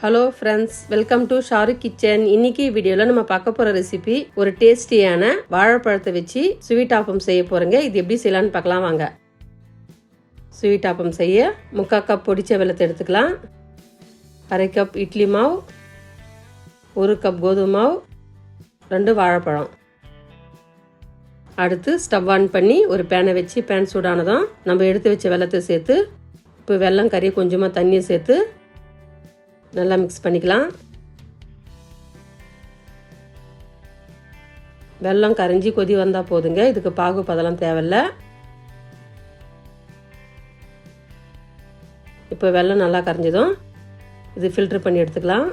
Hello friends welcome to Shahrukh kitchen இன்னைக்கு வீடியோவில் நம்ம பார்க்க போகிற ரெசிபி ஒரு டேஸ்டியான வாழைப்பழத்தை வச்சு ஸ்வீட் ஆப்பம் செய்ய போகிறோங்க இது எப்படி செய்யலாம்னு பார்க்கலாம் வாங்க. ஸ்வீட் ஆப்பம் செய்ய முக்கால் கப் பொடிச்ச வெள்ளத்தை எடுத்துக்கலாம். அரை கப் இட்லி மாவு ஒரு கப் கோதுமை மாவு ரெண்டு வாழைப்பழம். அடுத்து ஸ்டவ் ஆன் பண்ணி ஒரு பேனை வச்சு பேன் சூடானதும் நம்ம எடுத்து வச்ச வெள்ளத்தை சேர்த்து இப்போ வெல்லம் கறி கொஞ்சமாக தண்ணியை சேர்த்து நல்லா மிக்ஸ் பண்ணிக்கலாம். வெல்லம் கரைஞ்சி கொதி வந்தால் போதுங்க. இதுக்கு பாகு பதெல்லாம் தேவையில்ல. இப்போ வெல்லம் நல்லா கரைஞ்சதும் இது ஃபில்ட்ரு பண்ணி எடுத்துக்கலாம்.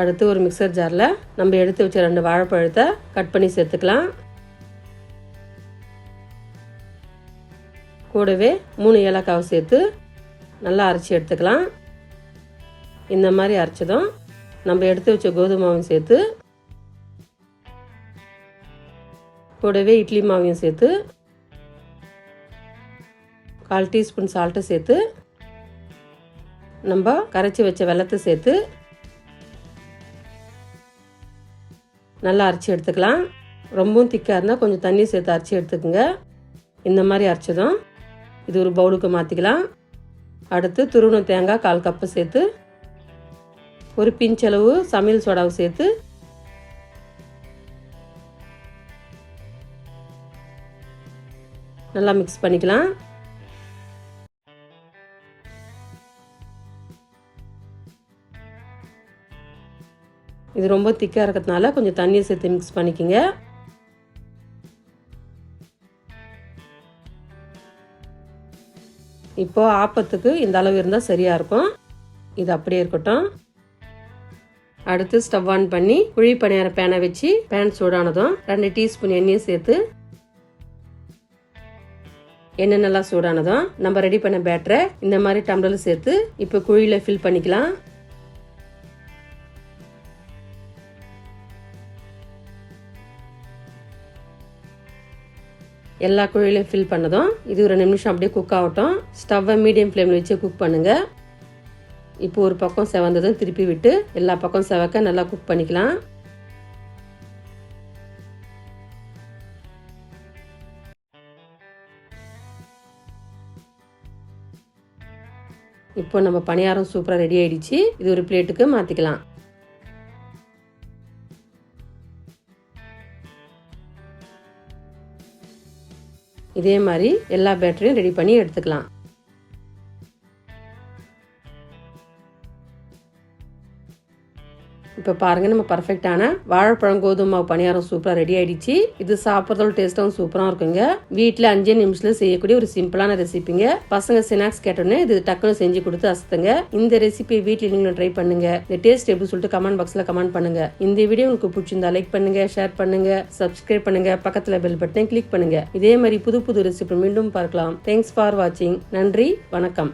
அடுத்து ஒரு மிக்சர் ஜாரில் நம்ம எடுத்து வச்ச ரெண்டு வாழைப்பழத்தை கட் பண்ணி சேர்த்துக்கலாம். கூடவே மூணு ஏலக்காவை சேர்த்து நல்லா அரைச்சி எடுத்துக்கலாம். இந்த மாதிரி அரைச்சதும் நம்ம எடுத்து வச்ச கோதுமை மாவையும் சேர்த்து கூடவே இட்லி மாவையும் சேர்த்து கால் டீஸ்பூன் சால்ட்டை சேர்த்து நம்ம கரைச்சி வச்ச வெள்ளத்தை சேர்த்து நல்லா அரைச்சி எடுத்துக்கலாம். ரொம்பவும் திக்காக இருந்தால் கொஞ்சம் தண்ணி சேர்த்து அரைச்சி எடுத்துக்கோங்க. இந்த மாதிரி அரைச்சதும் இது ஒரு பவுலுக்கு மாற்றிக்கலாம் அடுத்து துருவணம் தேங்காய் கால் கப்பு சேர்த்து ஒரு பிஞ்சளவு சமையல் சோடாவை சேர்த்து நல்லா மிக்ஸ் பண்ணிக்கலாம். இது ரொம்ப திக்காக இருக்கிறதுனால கொஞ்சம் தண்ணியை சேர்த்து மிக்ஸ் பண்ணிக்கோங்க. இப்போ ஆப்பத்துக்கு இந்த அளவு இருந்தால் சரியாக இருக்கும். இது அப்படியே இருக்கட்டும். அடுத்து ஸ்டவ் ஆன் பண்ணி குழி பணியார பேனை வச்சு பேன் சூடானதும் ரெண்டு டீஸ்பூன் எண்ணெயும் சேர்த்து எண்ணெய் நல்லா சூடானதும் நம்ம ரெடி பண்ண பேட்டரை இந்த மாதிரி டம்ளரில் சேர்த்து இப்போ குழியில் ஃபில் பண்ணிக்கலாம். எல்லா குழியிலையும் ஃபில் பண்ணதும் இது ஒரு ரெண்டு நிமிஷம் அப்படியே குக் ஆகட்டும். ஸ்டவ்வை மீடியம் ஃப்ளேமில் வச்சு குக் பண்ணுங்கள் இப்போ ஒரு பக்கம் செவந்ததும் திருப்பி விட்டு எல்லா பக்கம் செவக்க நல்லா குக் பண்ணிக்கலாம். இப்போ நம்ம பணியாரம் சூப்பராக ரெடி ஆயிடுச்சு. இது ஒரு பிளேட்டுக்கு மாற்றிக்கலாம் இதே மாதிரி எல்லா பேட்டரியும் ரெடி பண்ணி எடுத்துக்கலாம். இப்போ பாருங்கள் நம்ம பர்ஃபெக்டான வாழைப்பழம் கோதுமை மாவு பணியாரம் சூப்பராக ரெடி ஆயிடுச்சு. இது சாப்பிட்றதோட டேஸ்ட்டாகவும் சூப்பராக இருக்குங்க. வீட்டில் அஞ்சே நிமிஷத்தில் செய்யக்கூடிய ஒரு சிம்பிளான ரெசிபிங்க பசங்க ஸ்நாக்ஸ் கேட்டோன்னே இது டக்குன்னு செஞ்சு கொடுத்து அசத்துங்க. இந்த ரெசிபி வீட்டில் நீங்களும் ட்ரை பண்ணுங்க. இந்த டேஸ்ட் எப்படி சொல்லிட்டு கமெண்ட் பாக்ஸில் கமெண்ட் பண்ணுங்க. இந்த வீடியோ உங்களுக்கு பிடிச்சிருந்தா லைக் பண்ணுங்க ஷேர் பண்ணுங்க சப்ஸ்கிரைப் பண்ணுங்க. பக்கத்தில் பெல் பட்டனை கிளிக் பண்ணுங்க. இதே மாதிரி புது புது ரெசிபி மீண்டும் பார்க்கலாம். தேங்க்ஸ் ஃபார் வாட்சிங் நன்றி வணக்கம்.